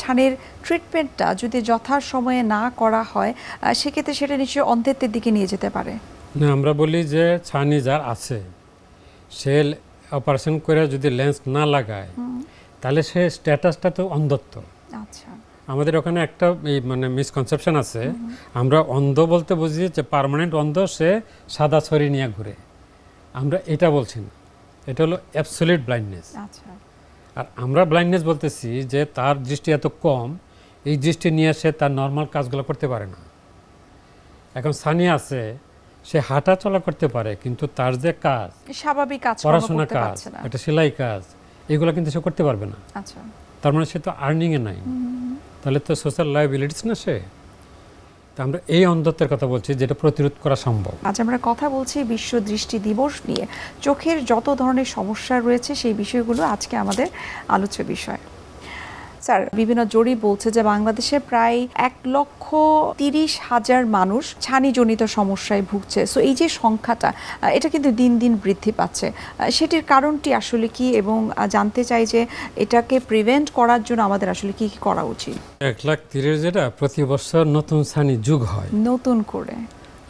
ছানির ট্রিটমেন্টটা যদি যথা সময়ে না করা হয় সেক্ষেত্রে সেটা নিশ্চয়ই অন্ধত্বের দিকে নিয়ে যেতে পারে। না আমরা বলি যে ছানি যার আছে সে অপারেশন করে যদি লেন্স না লাগায় তাহলে সে স্ট্যাটাসটা তো অন্ধত্ব। আচ্ছা। আমাদের ওখানে একটা মানে মিসকনসেপশন আছে আমরা অন্ধ বলতে বুঝি যে পার্মানেন্ট অন্ধ সে সাদা ছড়ি নিয়ে ঘুরে। আমরা এটা বলছি না। এটা হলো অ্যাবসোলিউট ব্লাইন্ডনেস আচ্ছা। আর আমরা ব্লাইন্ডনেস বলতেছি যে তার দৃষ্টি এত কম এই দৃষ্টি নিয়ে সে তার নর্মাল কাজগুলো করতে পারে না। এখন সানি আছে সে হাঁটা চলা করতে পারে কিন্তু তার যে কাজ স্বাভাবিক কাজ পড়াশোনা কাজ একটা সেলাই কাজ এগুলো কিন্তু সে করতে পারবে না। আচ্ছা। তার মানে সে তো আর্নিংয়ে নাই। তাহলে তো সোশ্যাল লাইবিলিটিস না সে? আমরা এই অন্ধত্বের কথা বলছি, যেটা প্রতিরোধ করা সম্ভব। আজ আমরা কথা বলছি বিশ্ব দৃষ্টি দিবস নিয়ে। চোখের যত ধরনের সমস্যা রয়েছে, সেই বিষয়গুলো আজকে আমাদের আলোচ্য বিষয়। স্যার বিভিন্ন জরিপ বলছে যে বাংলাদেশে প্রায় এক লক্ষ তিরিশ হাজার মানুষ ছানিজনিত সমস্যায় ভুগছে। সো এই যে সংখ্যাটা এটা কিন্তু দিন দিন বৃদ্ধি পাচ্ছে। সেটির কারণটি আসলে কি এবং জানতে চাই যে এটাকে প্রিভেন্ট করার জন্য আমাদের আসলে কি কি করা উচিত? এক লাখ তিরিশ যেটা প্রতি বছর নতুন সানি যুগ হয়। নতুন করে।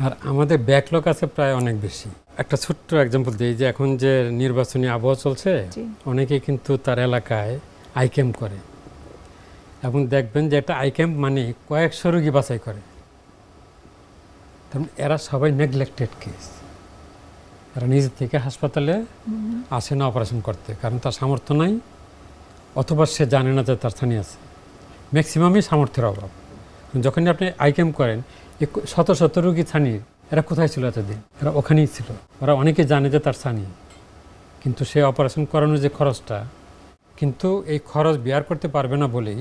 আর আমাদের ব্যাকলগ আছে প্রায় অনেক বেশি। একটা ছোট্ট এক্সাম্পল দিই যে এখন যে নির্বাচনী আবহাওয়া চলছে জি। অনেকেই কিন্তু তার এলাকায় আইকেম করে। এবং দেখবেন যে একটা আই ক্যাম্প মানে কয়েকশো রোগী বাছাই করে। এরা সবাই নেগলেক্টেড কেস এরা নিজের থেকে হাসপাতালে আসে না অপারেশন করতে কারণ তার সামর্থ্য নাই অথবা সে জানে না যে তার স্থানীয় আছে। ম্যাক্সিমামই সামর্থ্যের অভাব। যখনই আপনি আই ক্যাম্প করেন শত শত রুগী ছানির এরা কোথায় ছিল এতদিন? এরা ওখানেই ছিল। ওরা অনেকে জানে যে তার ছানি কিন্তু সে অপারেশন করানোর যে খরচটা কিন্তু এই খরচ বিয়ার করতে পারবে না বলেই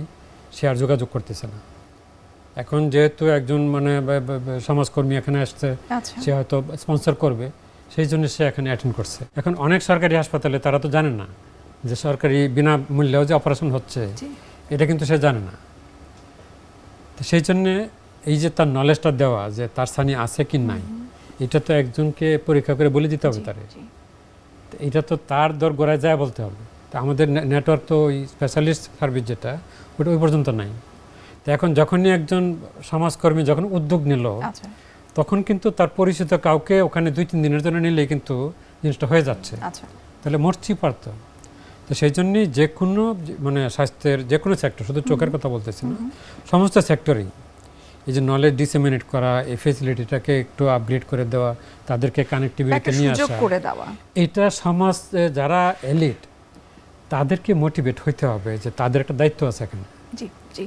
সে আর যোগাযোগ করতেছে না। এখন যেহেতু একজন মানে সমাজকর্মী এখানে আসছে আচ্ছা। সে হয়তো স্পন্সর করবে সেই জন্য সে এখানে অ্যাটেন্ড করছে। এখন অনেক সরকারি হাসপাতালে তারা তো জানে না যে সরকারি বিনা মূল্যেও যে অপারেশন হচ্ছে এটা কিন্তু সে জানে না। তো সেই জন্যে এই যে তার নলেজটা দেওয়া যে তার স্থানীয় আছে কি নাই এটা তো একজনকে পরীক্ষা করে বলে দিতে হবে তারে। এটা তো তার দর গোড়ায় যায় বলতে হবে। তো আমাদের নেটওয়ার্ক তো ওই স্পেশালিস্ট সার্ভিস যেটা ওটা ওই পর্যন্ত নাই। তো এখন যখনই একজন সমাজকর্মী যখন উদ্যোগ নিল আচ্ছা। তখন কিন্তু তার পরিচিত কাউকে ওখানে দুই তিন দিনের জন্য নিলে কিন্তু জিনিসটা হয়ে যাচ্ছে। আচ্ছা। তাহলে মরছি পারত তো। সেই জন্যই যে কোনো মানে স্বাস্থ্যের যে কোনো সেক্টর শুধু চোখের কথা বলতেছি না সমস্ত সেক্টরেই এই যে নলেজ ডিসেমিনেট করা এই ফেসিলিটিটাকে একটু আপগ্রেড করে দেওয়া তাদেরকে কানেক্টিভিটি নিয়ে আসা করে দেওয়া। এটা সমাজ যারা এলিট তাদেরকে মোটিভেট হইতে হবে যে তাদের একটা দায়িত্ব আছে এখানে। জি জি।